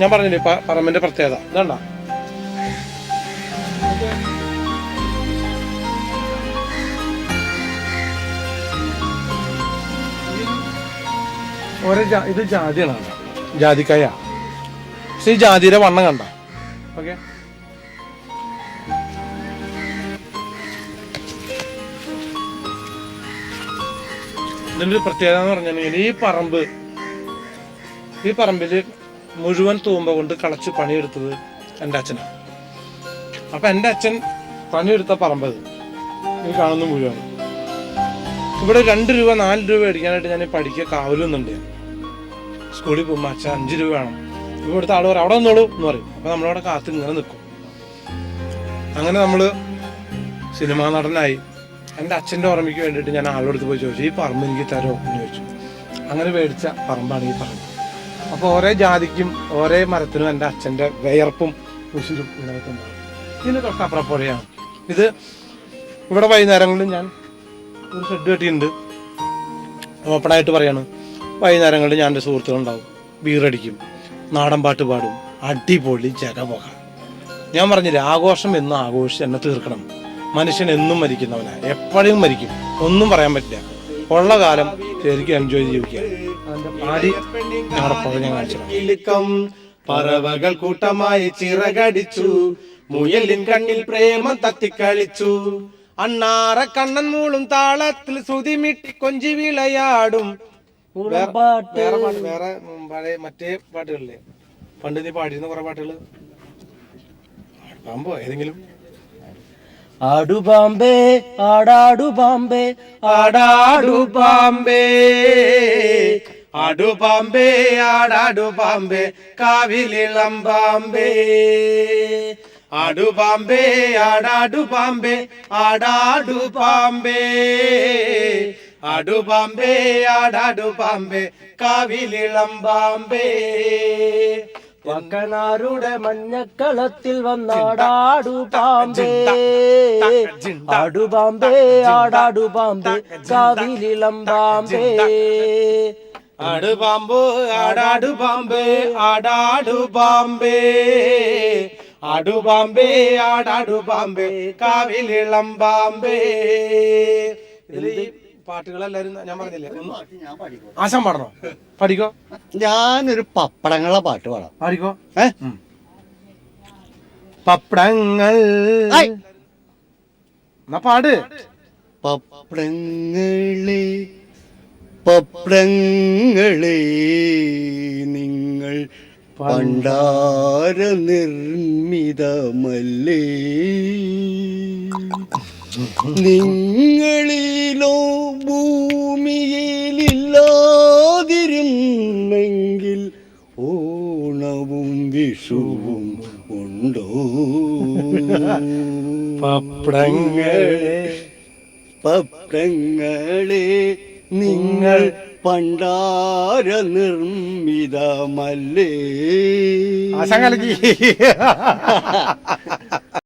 ഞാൻ പറഞ്ഞില്ലേ പറമ്പിന്റെ പ്രത്യേകത. ഇതണ്ട. ഓരോ ഇത് ജാതിയാണ്. ജാതിക്കായ. പക്ഷെ ഈ ജാതിയുടെ വണ്ണം കണ്ട. ഓക്കെ? ഇതിന്റെ ഒരു പ്രത്യേകത എന്ന് പറഞ്ഞിട്ടുണ്ടെങ്കിൽ ഈ പറമ്പ് ഈ പറമ്പിൽ മുഴുവൻ തൂമ്പ കൊണ്ട് കളച്ച് പണിയെടുത്തത് എന്റെ അച്ഛനാണ് അപ്പൊ എന്റെ അച്ഛൻ പണിയെടുത്ത പറമ്പ് ഇത്. ഈ കാണുന്ന മുഴുവൻ. ഇവിടെ രണ്ട് രൂപ നാല് രൂപ അടിക്കാനായിട്ട് ഞാൻ പഠിക്കുക കാവലുന്നുണ്ട് സ്കൂളിൽ പോകുമ്പോൾ അച്ഛൻ അഞ്ച് രൂപ വേണം. ഇവിടുത്തെ ആൾ പറയും അവിടെ നിന്നോളൂ എന്ന് പറയും. അപ്പൊ നമ്മളവിടെ കാത്ത് ഇങ്ങനെ നിൽക്കും. അങ്ങനെ നമ്മൾ സിനിമാ നടനായി എന്റെ അച്ഛന്റെ ഓർമ്മയ്ക്ക് വേണ്ടിയിട്ട് ഞാൻ ആളോടുത്ത് പോയി ചോദിച്ചു ഈ പറമ്പ് എനിക്ക് തരോ എന്ന് ചോദിച്ചു. അങ്ങനെ മേടിച്ച പറമ്പാണ് ഈ പറമ്പ്. അപ്പോൾ ഓരോ ജാതിക്കും ഓരോ മരത്തിനും എന്റെ അച്ഛന്റെ വിയർപ്പും ഉശിരും ഇതിനകത്തുണ്ടാവും ഇതിന് തൊട്ടപ്പുറം പുഴയാണ് ഇത് ഇവിടെ വൈകുന്നേരങ്ങളിൽ ഞാൻ ഒരു ഷെഡ് കെട്ടിയിട്ടുണ്ട് ഓപ്പണായിട്ട് പറയാണ് വൈകുന്നേരങ്ങളിൽ ഞാൻ എന്റെ സുഹൃത്തുക്കളുണ്ടാവും. ബീറടിക്കും നാടൻ പാട്ട് പാടും അടിപൊളി ജഗമുഖ ഞാൻ പറഞ്ഞില്ലേ ആഘോഷം എന്നും ആഘോഷിച്ച് എന്നെ തീർക്കണം. മനുഷ്യൻ എന്നും മരിക്കുന്നവനാണ് എപ്പോഴും മരിക്കും. ഒന്നും പറയാൻ പറ്റില്ല. ഉള്ള കാലം ശരിക്കും എൻജോയ് ജീവിക്കുക പാടി ഞങ്ങളുടെ പുഴ ഞാൻ കാണിച്ചു പറവകൾ കൂട്ടമായി ചിറകടിച്ചു. മുയലിൻ കണ്ണിൽ പ്രേമം തത്തിക്കളിച്ചു. അണ്ണാറ കണ്ണൻ മൂളും താളത്തിൽ ശ്രുതിമിട്ടി കൊഞ്ചി വിളയാടും. വേറെ പാട്ട് വേറെ പഴയ മറ്റേ പാട്ടുകളില്ലേ? പണ്ട് നീ പാടിയിരുന്ന കുറെ പാട്ടുകൾ പാമ്പോ ഏതെങ്കിലും? ആടു ബാമ്പേ ആടാടു ബാമ്പേ ആടാടു പാമ്പേ. ആടു പാമ്പേ ആടാടു പാമ്പേ കാവിലിളം പാമ്പേ. ആടു പാമ്പേ ആടാടു പാമ്പേ ആടാടു പാമ്പേ. ആടു പാമ്പേ ആടാടു പാമ്പേ കാവിലിളം പാമ്പേ. വക്കനാരുടെ മഞ്ഞക്കളത്തിൽ വന്നാടാടു പാമ്പേ ആടു പാമ്പേ. ആടാടു പാമ്പേ കാവിലിളം പാമ്പേ ആടു പാമ്പ്. ആടാടു പാമ്പേ. ആടാടു പാമ്പേ ആടു പാമ്പേ ആടാടു പാമ്പേ. കാവിലിളം പാമ്പേ. ഇതിൽ ഈ പാട്ടുകളെല്ലാരും ഞാൻ പറഞ്ഞില്ലേ? ആശാൻ പാടണോ? പഠിക്കോ ഞാനൊരു പപ്പടങ്ങളെ പാട്ട് പാടാം. പാടിക്കോ? ഏ? പപ്പടങ്ങൾ. എന്നാ പാട്. പപ്പടങ്ങളെ പപ്പടങ്ങളെ നിങ്ങൾ പണ്ടാര നിർമ്മിതമല്ലേ? നിങ്ങളിലോ വിഷുവും ഉണ്ടോ? പപ്രങ്ങളെ പപ്രങ്ങളെ നിങ്ങൾ പണ്ടാര നിർമ്മിതമല്ലേ?